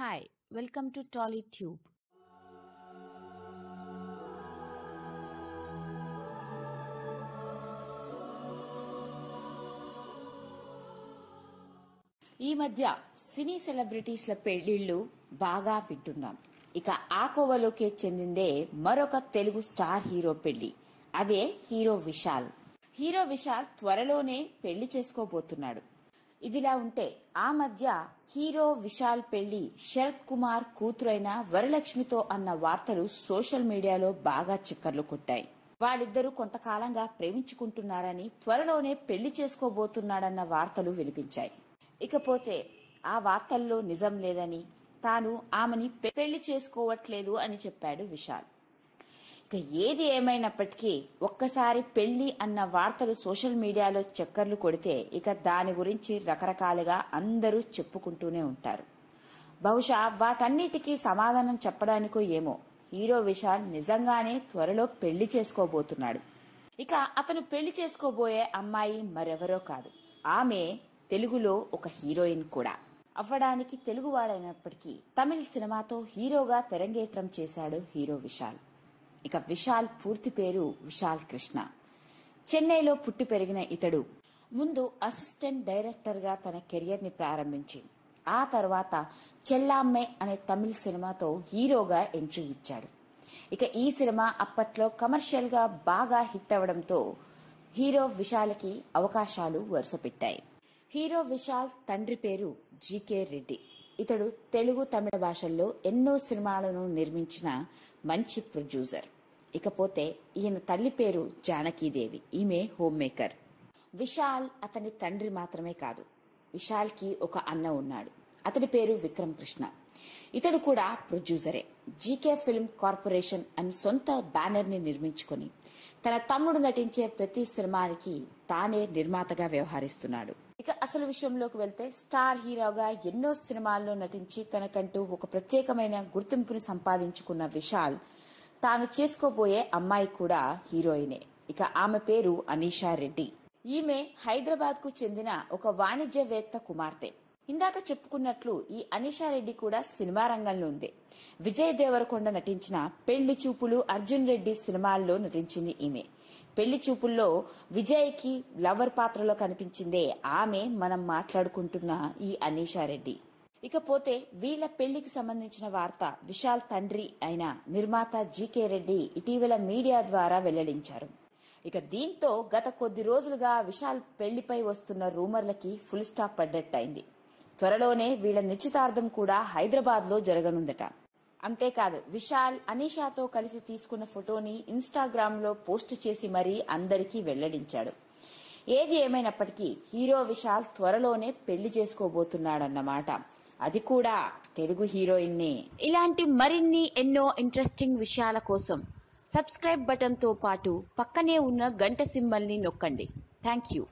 Hi, welcome to TollyTube. ఈ మధ్య సినీ సెలబ్రిటీస్ల పెళ్ళిళ్ళు బాగా వింటున్నాం. ఇక ఆ చెందిందే మరొక తెలుగు స్టార్ హీరో పెళ్ళి అదే హీరో విశాల్. హీరో విశాల్ త్వరలోనే పెళ్ళి చేసుకోబోతున్నాడు. ఇదిలా ఉంటే ఆ మధ్య హీరో విశాల్ పెళ్ళి శరత్ కుమార్ కూతురైన వరలక్ష్మితో అన్న వార్తలు సోషల్ మీడియాలో బాగా చిక్కర్లు కొట్టాయి. వాళ్ళిద్దరూ కొంతకాలంగా ప్రేమించుకుంటున్నారని త్వరలోనే పెళ్ళి చేసుకోబోతున్నాడన్న వార్తలు వినిపించాయి. ఇకపోతే ఆ వార్తల్లో నిజం లేదని తాను ఆమెని పెళ్ళి చేసుకోవట్లేదు అని చెప్పాడు విశాల్. ఇక ఏది ఏమైనప్పటికీ ఒక్కసారి పెళ్ళి అన్న వార్తలు సోషల్ మీడియాలో చక్కర్లు కొడితే ఇక దాని గురించి రకరకాలుగా అందరూ చెప్పుకుంటూనే ఉంటారు. బహుశా వాటన్నిటికీ సమాధానం చెప్పడానికో ఏమో. హీరో విశాల్ నిజంగానే త్వరలో పెళ్ళి చేసుకోబోతున్నాడు. ఇక అతను పెళ్ళి చేసుకోబోయే అమ్మాయి మరెవరో కాదు. ఆమె తెలుగులో ఒక హీరోయిన్ కూడా. అవ్వడానికి తెలుగువాడైనప్పటికీ తమిళ సినిమాతో హీరోగా తెరంగేట్రం చేశాడు హీరో విశాల్. ఇక విశాల్ పూర్తి పేరు విశాల్ కృష్ణ. చెన్నైలో పుట్టి పెరిగిన ఇతడు. ముందు అసిస్టెంట్ డైరెక్టర్గా తన కెరియర్ని ప్రారంభించి ఆ తర్వాత చెల్లామ్మే అనే తమిళ సినిమాతో హీరోగా ఎంట్రీ ఇచ్చాడు. ఇక ఈ సినిమా అప్పట్లో కమర్షియల్గా బాగా హిట్ అవడంతో హీరో విశాల్కి అవకాశాలు వరుసపెట్టాయి. హీరో విశాల్ తండ్రి పేరు జీకే రెడ్డి. ఇతడు తెలుగు తమిళ భాషల్లో ఎన్నో సినిమాలను నిర్మించిన మంచి ప్రొడ్యూసర్. ఇకపోతే ఈయన తల్లి పేరు జానకీదేవి ఈమె హోమ్ మేకర్ విశాల్ అతని తండ్రి మాత్రమే కాదు విశాల్కి ఒక అన్న ఉన్నాడు. అతడి పేరు విక్రమ్ కృష్ణ ఇతడు కూడా ప్రొడ్యూసరే. జీకే ఫిల్మ్ కార్పొరేషన్ అని సొంత బ్యానర్ని నిర్మించుకొని తన తమ్ముడు నటించే ప్రతి సినిమానికి తానే నిర్మాతగా వ్యవహరిస్తున్నాడు. ఇక అసలు విషయంలోకి వెళ్తే స్టార్ హీరోగా ఎన్నో సినిమాల్లో నటించి తనకంటూ ఒక ప్రత్యేకమైన గుర్తింపును సంపాదించుకున్న విశాల్ తాను చేసుకోబోయే అమ్మాయి కూడా హీరోయినే. ఇక ఆమె పేరు అనీషా రెడ్డి. ఈమె హైదరాబాద్కు చెందిన ఒక వాణిజ్యవేత్త కుమార్తె. ఇందాక చెప్పుకున్నట్లు ఈ అనీషా రెడ్డి కూడా సినిమా రంగంలో ఉంది. విజయ్ దేవరకొండ నటించిన పెళ్ళి చూపులు అర్జున్ రెడ్డి సినిమాల్లో నటించింది ఈమె. పెళ్ళి చూపుల్లో విజయ్కి లవర్ పాత్రలో కనిపించిందే ఆమె మనం మాట్లాడుకుంటున్న ఈ అనీషా రెడ్డి ఇకపోతే వీళ్ళ పెళ్ళికి సంబంధించిన వార్త విశాల్ తండ్రి అయిన నిర్మాత జీకే రెడ్డి ఇటీవల మీడియా ద్వారా వెల్లడించారు. ఇక దీంతో గత కొద్ది రోజులుగా విశాల్ పెళ్ళిపై వస్తున్న రూమర్లకి ఫుల్ స్టాప్ పడ్డట్టయింది త్వరలోనే వీళ్ళ నిశ్చితార్థం కూడా హైదరాబాద్లో జరగనుందట. అంతేకాదు విశాల్ అనీషాతో కలిసి తీసుకున్న ఫోటోని ఇన్స్టాగ్రామ్లో పోస్ట్ చేసి మరీ అందరికీ వెల్లడించాడు. ఏది ఏమైనప్పటికీ హీరో విశాల్ త్వరలోనే పెళ్ళి చేసుకోబోతున్నాడన్నమాట. అది కూడా తెలుగు హీరోయిన్నే. ఇలాంటి మరిన్ని ఎన్నో ఇంట్రెస్టింగ్ విషయాల కోసం సబ్స్క్రైబ్ బటన్తో పాటు పక్కనే ఉన్న గంట సింబల్ని నొక్కండి. Thank you.